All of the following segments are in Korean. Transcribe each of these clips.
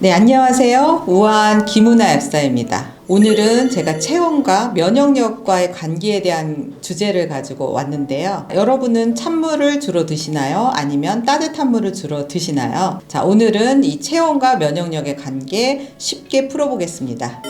네, 안녕하세요. 우한 김은아 앱사입니다. 오늘은 제가 체온과 면역력과의 관계에 대한 주제를 가지고 왔는데요. 여러분은 찬물을 주로 드시나요? 아니면 따뜻한 물을 주로 드시나요? 자, 오늘은 이 체온과 면역력의 관계 쉽게 풀어보겠습니다.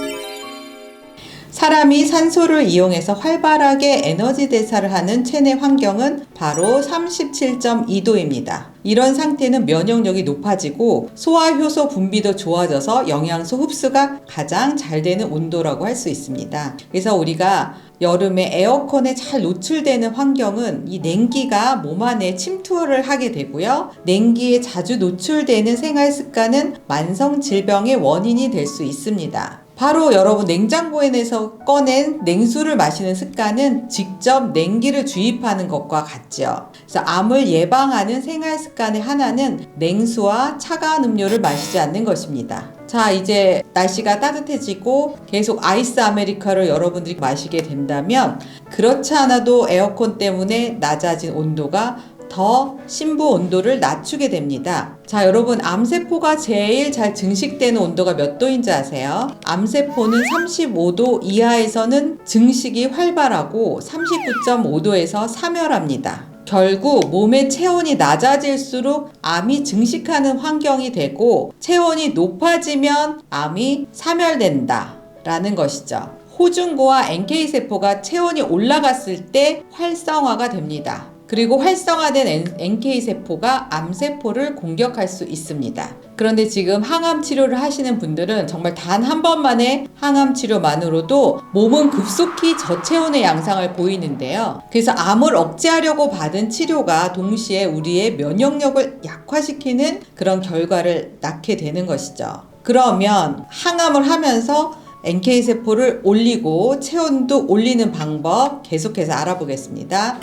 사람이 산소를 이용해서 활발하게 에너지 대사를 하는 체내 환경은 바로 37.2도입니다. 이런 상태는 면역력이 높아지고 소화 효소 분비도 좋아져서 영양소 흡수가 가장 잘 되는 온도라고 할 수 있습니다. 그래서 우리가 여름에 에어컨에 잘 노출되는 환경은 이 냉기가 몸 안에 침투를 하게 되고요. 냉기에 자주 노출되는 생활 습관은 만성 질병의 원인이 될 수 있습니다. 바로 여러분 냉장고에서 꺼낸 냉수를 마시는 습관은 직접 냉기를 주입하는 것과 같죠. 그래서 암을 예방하는 생활 습관의 하나는 냉수와 차가운 음료를 마시지 않는 것입니다. 자, 이제 날씨가 따뜻해지고 계속 아이스 아메리카를 여러분들이 마시게 된다면 그렇지 않아도 에어컨 때문에 낮아진 온도가 더 심부 온도를 낮추게 됩니다. 자, 여러분, 암세포가 제일 잘 증식되는 온도가 몇 도인지 아세요? 암세포는 35도 이하에서는 증식이 활발하고 39.5도에서 사멸합니다. 결국 몸의 체온이 낮아질수록 암이 증식하는 환경이 되고 체온이 높아지면 암이 사멸된다. 라는 것이죠. 호중고와 NK세포가 체온이 올라갔을 때 활성화가 됩니다. 그리고 활성화된 NK세포가 암세포를 공격할 수 있습니다. 그런데 지금 항암 치료를 하시는 분들은 정말 단 한 번만의 항암 치료만으로도 몸은 급속히 저체온의 양상을 보이는데요. 그래서 암을 억제하려고 받은 치료가 동시에 우리의 면역력을 약화시키는 그런 결과를 낳게 되는 것이죠. 그러면 항암을 하면서 NK세포를 올리고 체온도 올리는 방법 계속해서 알아보겠습니다.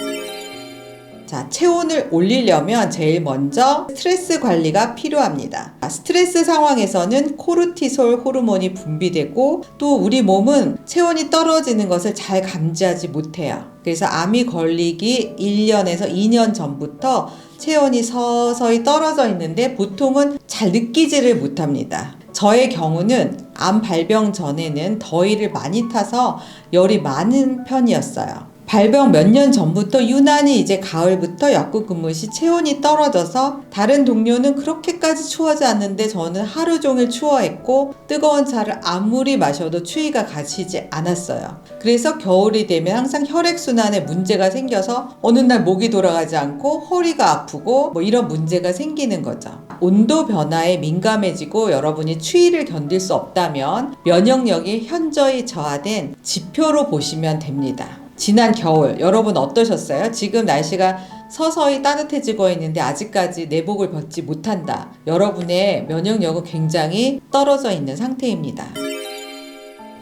자, 체온을 올리려면 제일 먼저 스트레스 관리가 필요합니다. 스트레스 상황에서는 코르티솔 호르몬이 분비되고 또 우리 몸은 체온이 떨어지는 것을 잘 감지하지 못해요. 그래서 암이 걸리기 1년에서 2년 전부터 체온이 서서히 떨어져 있는데 보통은 잘 느끼지를 못합니다. 저의 경우는 암 발병 전에는 더위를 많이 타서 열이 많은 편이었어요. 발병 몇 년 전부터 유난히 이제 가을부터 약국 근무 시 체온이 떨어져서 다른 동료는 그렇게까지 추워하지 않는데 저는 하루 종일 추워했고 뜨거운 차를 아무리 마셔도 추위가 가시지 않았어요. 그래서 겨울이 되면 항상 혈액순환에 문제가 생겨서 어느 날 목이 돌아가지 않고 허리가 아프고 뭐 이런 문제가 생기는 거죠. 온도 변화에 민감해지고 여러분이 추위를 견딜 수 없다면 면역력이 현저히 저하된 지표로 보시면 됩니다. 지난 겨울 여러분 어떠셨어요? 지금 날씨가 서서히 따뜻해지고 있는데 아직까지 내복을 벗지 못한다. 여러분의 면역력은 굉장히 떨어져 있는 상태입니다.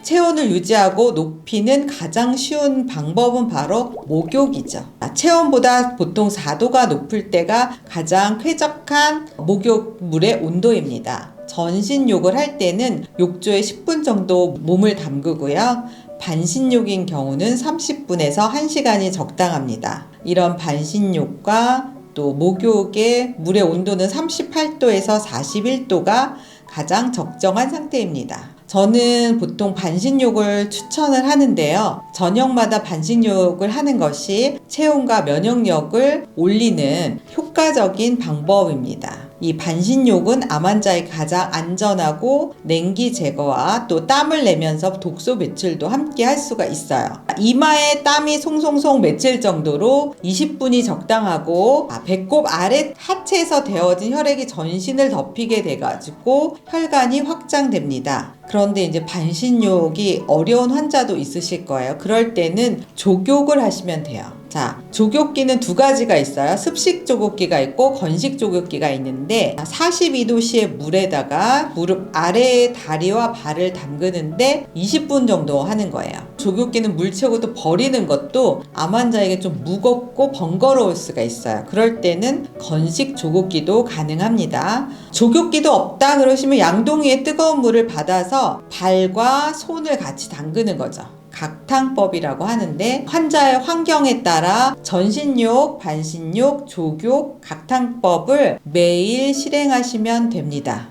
체온을 유지하고 높이는 가장 쉬운 방법은 바로 목욕이죠. 체온보다 보통 4도가 높을 때가 가장 쾌적한 목욕물의 온도입니다. 전신 욕을 할 때는 욕조에 10분 정도 몸을 담그고요. 반신욕인 경우는 30분에서 1시간이 적당합니다. 이런 반신욕과 또 목욕의 물의 온도는 38도에서 41도가 가장 적정한 상태입니다. 저는 보통 반신욕을 추천을 하는데요. 저녁마다 반신욕을 하는 것이 체온과 면역력을 올리는 효과적인 방법입니다. 이 반신욕은 암 환자의 가장 안전하고 냉기 제거와 또 땀을 내면서 독소 배출도 함께 할 수가 있어요. 이마에 땀이 송송송 맺힐 정도로 20분이 적당하고 아, 배꼽 아래 하체에서 데워진 혈액이 전신을 덮이게 돼가지고 혈관이 확장됩니다. 그런데 이제 반신욕이 어려운 환자도 있으실 거예요. 그럴 때는 조욕을 하시면 돼요. 자, 조격기는 두 가지가 있어요. 습식 조격기가 있고 건식 조격기가 있는데 42도씨의 물에다가 무릎 아래에 다리와 발을 담그는데 20분 정도 하는 거예요. 조격기는 물 채우고 또 버리는 것도 암 환자에게 좀 무겁고 번거로울 수가 있어요. 그럴 때는 건식 조격기도 가능합니다. 조격기도 없다 그러시면 양동이에 뜨거운 물을 받아서 발과 손을 같이 담그는 거죠. 각탕법이라고 하는데 환자의 환경에 따라 전신욕, 반신욕, 조욕, 각탕법을 매일 실행하시면 됩니다.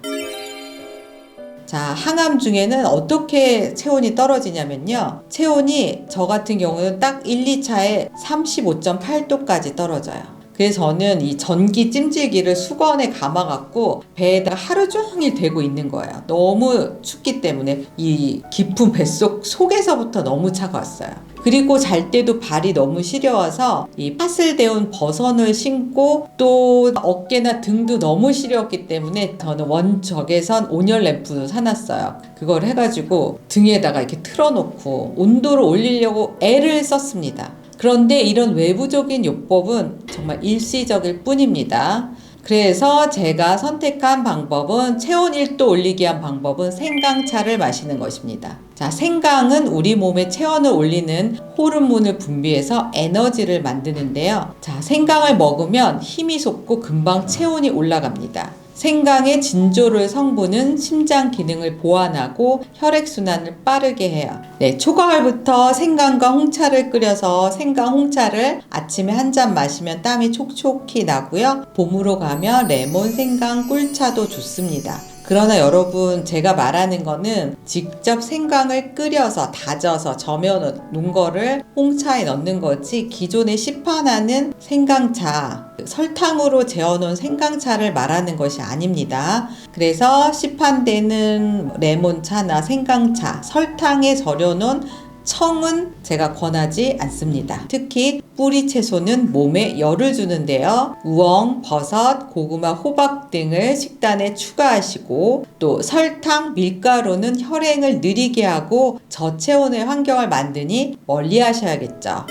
자, 항암 중에는 어떻게 체온이 떨어지냐면요. 체온이 저 같은 경우는 딱 1, 2차에 35.8도까지 떨어져요. 그래서 저는 이 전기 찜질기를 수건에 감아갖고 배에다가 하루 종일 대고 있는 거예요. 너무 춥기 때문에 이 깊은 뱃속 속에서부터 너무 차가웠어요. 그리고 잘 때도 발이 너무 시려워서 이 팥을 데운 버선을 신고 또 어깨나 등도 너무 시려웠기 때문에 저는 원적외선 온열 램프도 사놨어요. 그걸 해가지고 등에다가 이렇게 틀어놓고 온도를 올리려고 애를 썼습니다. 그런데 이런 외부적인 요법은 정말 일시적일 뿐입니다. 그래서 제가 선택한 방법은 체온 1도 올리기 위한 방법은 생강차를 마시는 것입니다. 자, 생강은 우리 몸의 체온을 올리는 호르몬을 분비해서 에너지를 만드는데요. 자, 생강을 먹으면 힘이 솟고 금방 체온이 올라갑니다. 생강의 진조를 성분은 심장 기능을 보완하고 혈액순환을 빠르게 해요. 네, 초가을부터 생강과 홍차를 끓여서 생강 홍차를 아침에 한 잔 마시면 땀이 촉촉히 나고요. 봄으로 가면 레몬, 생강, 꿀차도 좋습니다. 그러나 여러분 제가 말하는 거는 직접 생강을 끓여서 다져서 저며 놓은 거를 홍차에 넣는 거지 기존에 시판하는 생강차 설탕으로 재워놓은 생강차를 말하는 것이 아닙니다. 그래서 시판되는 레몬차나 생강차 설탕에 절여놓은 청은 제가 권하지 않습니다. 특히 뿌리 채소는 몸에 열을 주는데요. 우엉, 버섯, 고구마, 호박 등을 식단에 추가하시고 또 설탕, 밀가루는 혈행을 느리게 하고 저체온의 환경을 만드니 멀리 하셔야겠죠.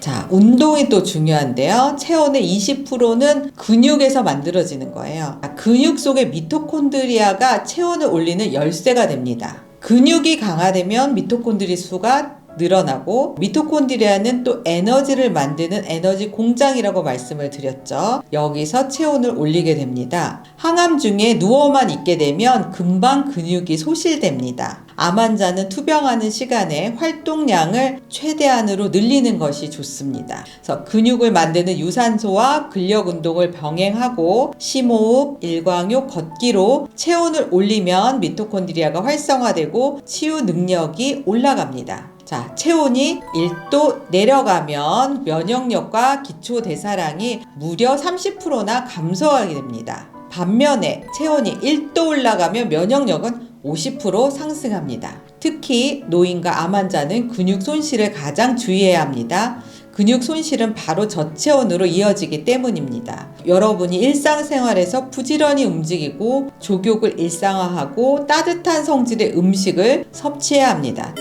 자, 운동이 또 중요한데요. 체온의 20%는 근육에서 만들어지는 거예요. 아, 근육 속의 미토콘드리아가 체온을 올리는 열쇠가 됩니다. 근육이 강화되면 미토콘드리 수가 늘어나고 미토콘드리아는 또 에너지를 만드는 에너지 공장이라고 말씀을 드렸죠. 여기서 체온을 올리게 됩니다. 항암 중에 누워만 있게 되면 금방 근육이 소실됩니다. 암 환자는 투병하는 시간에 활동량을 최대한으로 늘리는 것이 좋습니다. 그래서 근육을 만드는 유산소와 근력 운동을 병행하고 심호흡, 일광욕, 걷기로 체온을 올리면 미토콘드리아가 활성화되고 치유 능력이 올라갑니다. 자, 체온이 1도 내려가면 면역력과 기초 대사량이 무려 30%나 감소하게 됩니다. 반면에 체온이 1도 올라가면 면역력은 50% 상승합니다. 특히 노인과 암 환자는 근육 손실을 가장 주의해야 합니다. 근육 손실은 바로 저체온으로 이어지기 때문입니다. 여러분이 일상생활에서 부지런히 움직이고 족욕을 일상화하고 따뜻한 성질의 음식을 섭취해야 합니다.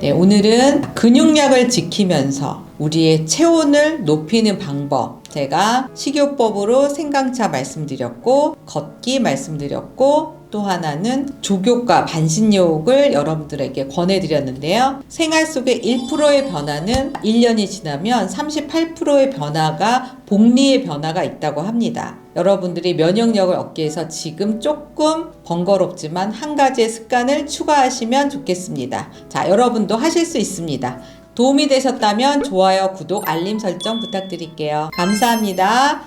네, 오늘은 근육량을 지키면서 우리의 체온을 높이는 방법. 제가 식이요법으로 생강차 말씀드렸고, 걷기 말씀드렸고, 또 하나는 족욕과 반신욕을 여러분들에게 권해드렸는데요. 생활 속의 1%의 변화는 1년이 지나면 38%의 변화가 복리의 변화가 있다고 합니다. 여러분들이 면역력을 얻기 위해서 지금 조금 번거롭지만 한 가지의 습관을 추가하시면 좋겠습니다. 자, 여러분도 하실 수 있습니다. 도움이 되셨다면 좋아요, 구독, 알림 설정 부탁드릴게요. 감사합니다.